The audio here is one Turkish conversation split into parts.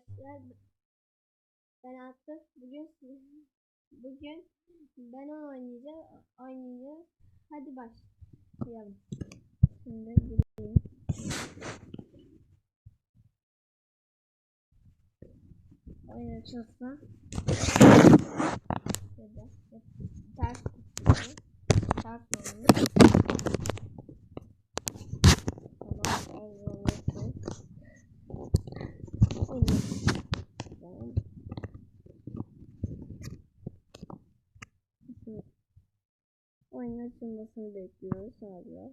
arkadaşlar. Ben artık bugün bugün ben onu oynayacağım. Oynayacağız. Hadi başlayalım. Şimdi gireyim. Oyun açılsın. Şöyle. Ters. Ters oyunu. Tamam. Ayrılıyorsun. Oyun. Tamam. Şimdi Oyun açılmasını bekliyoruz hala.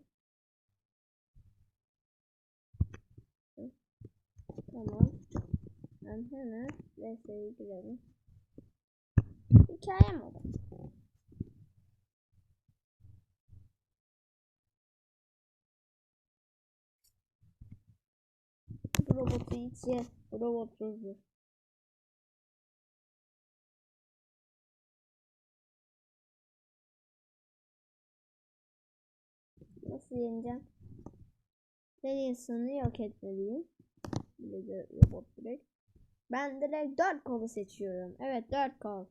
Tamam. Ben hemen VS'ye girelim. Hikaye mi robotu içi. Robot ruzu. Nasıl yeneceğim? Seriesini yok etmeliyim. Bir de robot direkt. Ben direkt 4 kolu seçiyorum. Evet 4 kol.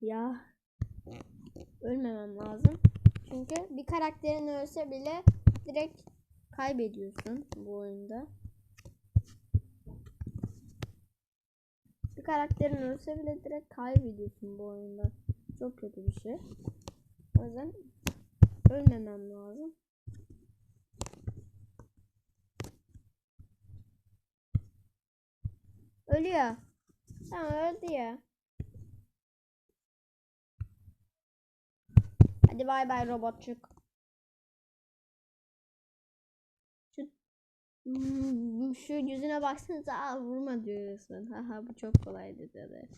Ya ölmemem lazım. Çünkü bir karakterin ölse bile direkt kaybediyorsun bu oyunda. Bir karakterin ölse bile direkt kaybediyorsun bu oyunda. Çok kötü bir şey. O yüzden ölmemem lazım. Ölüyor. Tamam öldü ya. Hadi bay bay robotçuk. Şu yüzüne baksanıza aa, vurma diyorsun. Haha bu çok kolaydı dedi.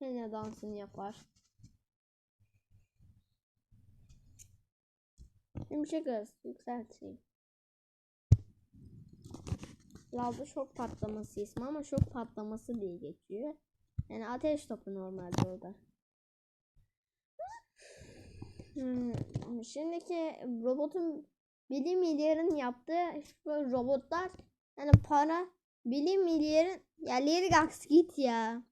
Yine dansını yapar. Yumuşak hız yükselteyim. Lavda şok patlaması ismi ama şok patlaması diye geçiyor. Yani ateş topu normalde o da. Hmm, şimdiki robotun bilim milyarın yaptığı şu robotlar yani para bilim milyarın ya Lirgax git ya.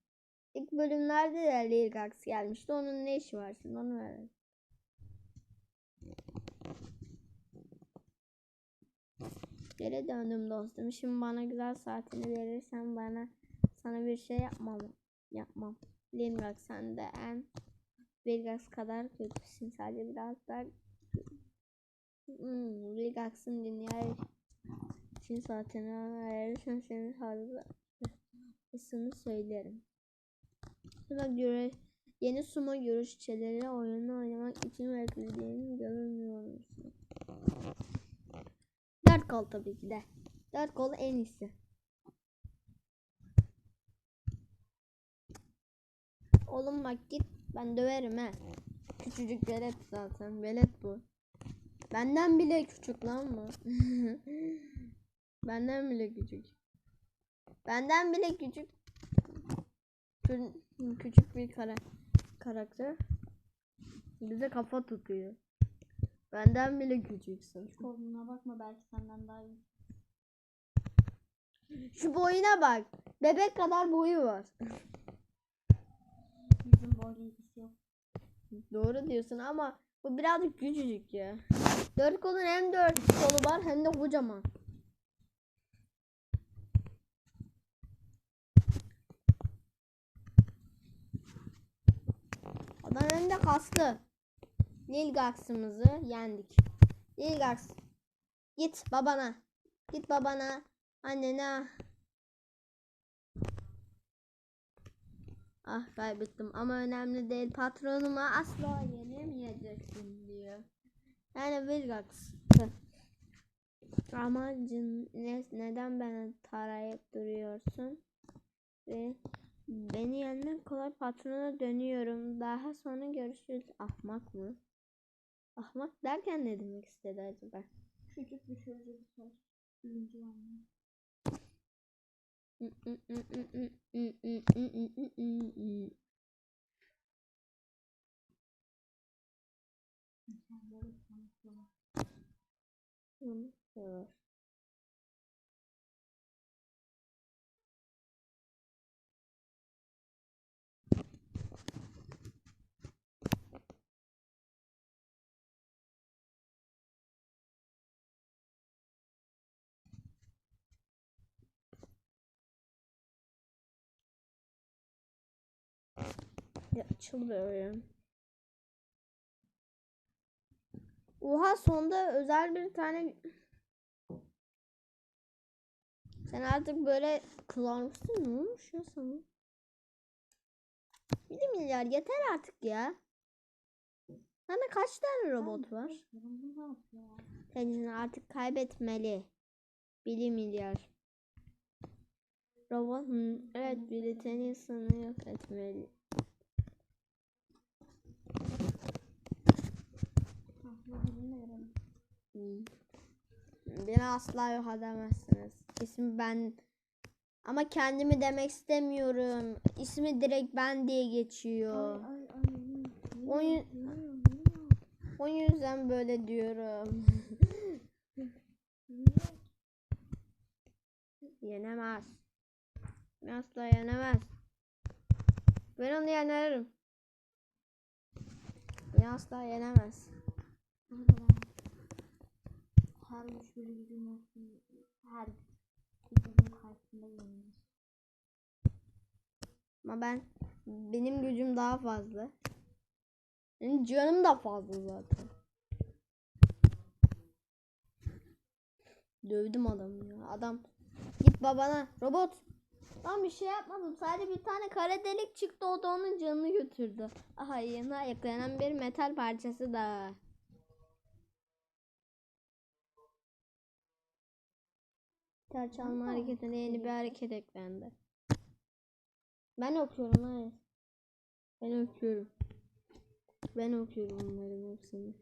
İlk bölümlerde de Lirgax gelmişti. Onun ne işi var şimdi onu verelim. Geri döndüm dostum. Şimdi bana güzel saatini verirsen bana sana bir şey yapmam. Yapmam. Lirgax sen de en Lirgax kadar kötüsün. Sadece biraz daha Hmm, Lirgax'ın dünya için saatini verirsen senin hızını söylerim. Sıra göre yeni sumo görüşçeleri oyunu oynamak için beklediğini görmüyor musun? Dört kol tabii ki de. Dört kol en iyisi. Oğlum bak git ben döverim he. Küçücük velet zaten velet bu. Benden bile küçük lan mı? Benden bile küçük. Benden bile küçük. Kü- Küçük bir kara karakter. Bize kafa tutuyor. Benden bile küçüksün. Koluna bakma belki senden daha iyi. Şu boyuna bak. Bebek kadar boyu var. Bizim boyla ilgisi yok. Doğru diyorsun ama bu birazcık küçücük ya. Dört kolun hem dört kolu var hem de kocaman. Adam hem de kaslı. Lilgax'ımızı yendik. Lilgax git babana. Git babana. Annene. Ah kaybettim ama önemli değil. Patronuma asla yenemeyeceksin diyor. Yani Vilgax. Amacın ne, neden beni tarayıp duruyorsun? Ve beni yenmek kolay patrona dönüyorum. Daha sonra görüşürüz. Ahmak mı? Ahmak derken ne demek istedi acaba? Küçük bir çocuk 嗯嗯嗯嗯嗯嗯嗯嗯嗯嗯嗯嗯。嗯。Ya çıldırıyorum. Oha sonda özel bir tane sen artık böyle kızarmışsın ne olmuş ya sana? 1 milyar yeter artık ya. Sende kaç tane robot var? Senin artık kaybetmeli. 1 milyar. Robot evet biri seni yok etmeli. Tahmin edelim de verelim. Hmm. Beni asla yok edemezsiniz. İsmi ben ama kendimi demek istemiyorum. İsmi direkt ben diye geçiyor. Ay ay ay. O? O yüzden böyle diyorum. Yenemez. Asla yenemez. Ben onu yenerim. Beni asla yenemez. Her güçlü gücüm olsun. Her gücüm karşısında yenilmez. Ama ben benim gücüm daha fazla. Benim canım da fazla zaten. Dövdüm adamı ya. Adam git babana robot. Ben bir şey yapmadım. Sadece bir tane kara delik çıktı. O da onun canını götürdü. Aha yanına eklenen bir metal parçası da. Gitar çalma Aa, hareketine yeni bir hareket eklendi. Ben okuyorum hayır. Ben okuyorum. Ben okuyorum onların hepsini.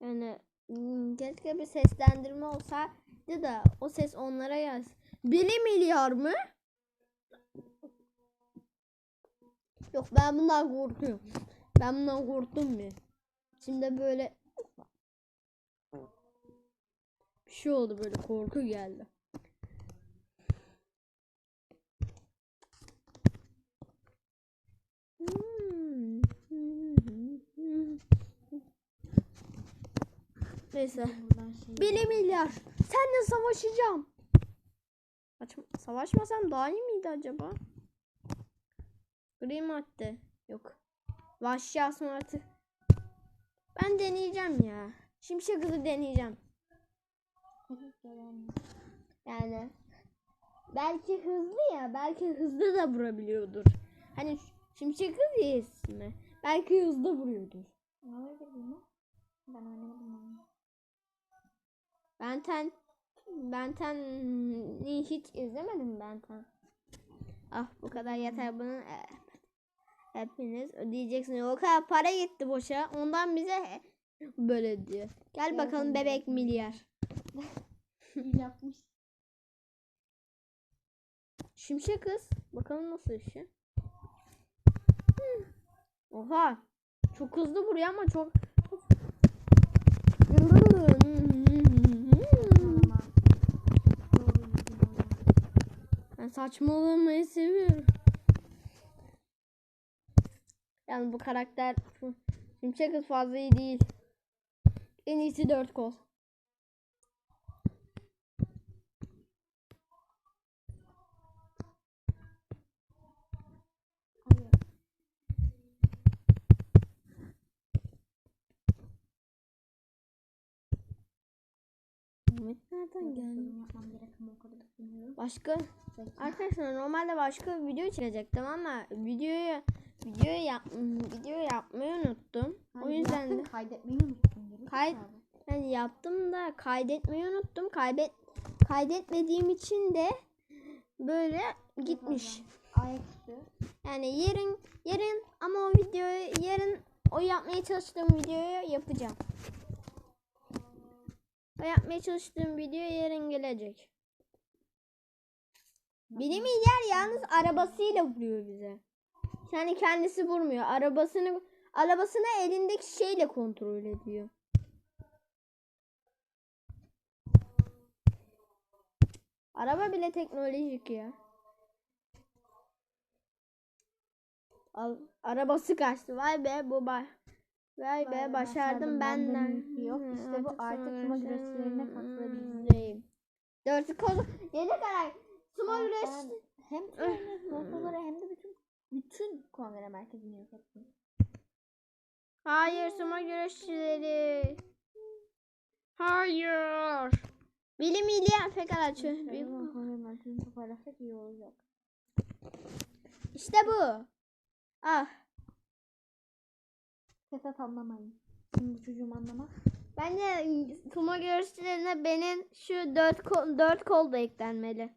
Yani hmm, keşke bir seslendirme olsaydı da o ses onlara yaz. 1 milyar mı? Yok ben bundan korkuyorum. Ben bundan korktum mu? Şimdi böyle bir şey oldu böyle korku geldi. Neyse. 1 milyar. Seninle savaşacağım. Saçma, savaşmasam daha iyi miydi acaba? Gri madde. Yok. Vahşi asmartı. Ben deneyeceğim ya. Şimşek hızı deneyeceğim. Yani belki hızlı ya. Belki hızlı da vurabiliyordur. Hani şimşek hızı ya ismi. Belki hızlı vuruyordur. ne olabilir bunu? Ben oynamadım onu. Benten hiç izlemedim Benten. Ah bu kadar yeter bunun e, hepiniz ödeyeceksiniz. O kadar para gitti boşa. Ondan bize böyle diyor. Gel bakalım bebek milyar. Yapmış. Şimşek kız. Bakalım nasıl işi. Oha. Çok hızlı vuruyor ama çok. Ben saçmalamayı seviyorum. Yani bu karakter Şimşek kız fazla iyi değil. En iyisi dört kol. Hayır. Ahmet nereden Neden geldi? O. Başka arkadaşlar normalde başka bir video çekecektim ama videoyu videoyu yap video yapmayı unuttum. O Hayır, yüzden yaptın, de kaydetmeyi unuttun. geri Kay- yani yaptım da kaydetmeyi unuttum. Kaybet kaydetmediğim için de böyle gitmiş. Ayaküstü. Yani yarın yarın ama o videoyu yarın o yapmaya çalıştığım videoyu yapacağım. O yapmaya çalıştığım video yarın gelecek. Biri milyar yalnız arabasıyla vuruyor bize. Yani kendisi vurmuyor. Arabasını arabasını elindeki şeyle kontrol ediyor. Araba bile teknolojik ya. Al, arabası kaçtı. Vay be bu bay. Vay be başardım benden yok. İşte bu artık sumo güreşçilerine katılabilirim. Dört kolu. Yeni karar. Sumo güreş. hem trenin motorları hem de bütün bütün kongre merkezini yok ettim. Hayır sumo güreşçileri. Hayır. Bilim iyiliği pekala açıyor. İşte bu kongre merkezini toparlasak iyi olacak. İşte bu. Ah. Fesat anlamayın. Şimdi bu çocuğum anlamaz. Bence sumo güreşçilerine benim şu dört kol, dört kol da eklenmeli.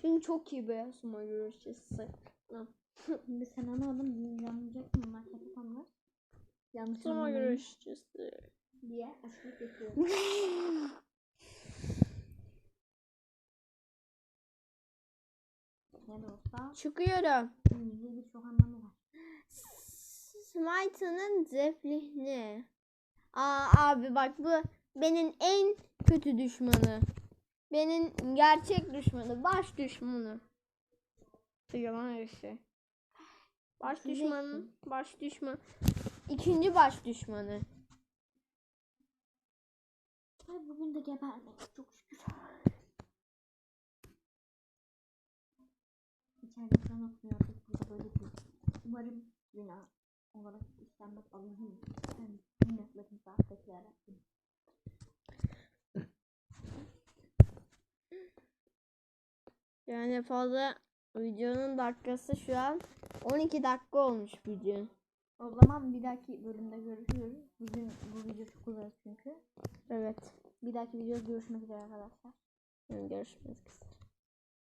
Çünkü çok iyi be sumo güreşçisi. Şimdi sen anlamadın. Yanılacak mı bunlar fesat anlar? Yanlış anlamayın güreşçisi. diye açıklık yapıyorum. Çıkıyorum. yüzde birçok anlamı var. Smite'ının zeplihni. Aa abi bak bu benim en kötü düşmanı. Benim gerçek düşmanı, baş düşmanı. Yalan her şey. Baş düşmanı, baş düşman. İkinci baş düşmanı. Ay bugün de gebermedik çok şükür. İçeride bir. Umarım günah olarak Allah'ım. Sen günahlarımızı affet yarabbim. Yani fazla videonun dakikası şu an 12 dakika olmuş video. O zaman bir dahaki bölümde görüşürüz. Bugün bu video çok uzadı çünkü. Evet. Bir dahaki videoda görüşmek üzere arkadaşlar. Görüşmek üzere.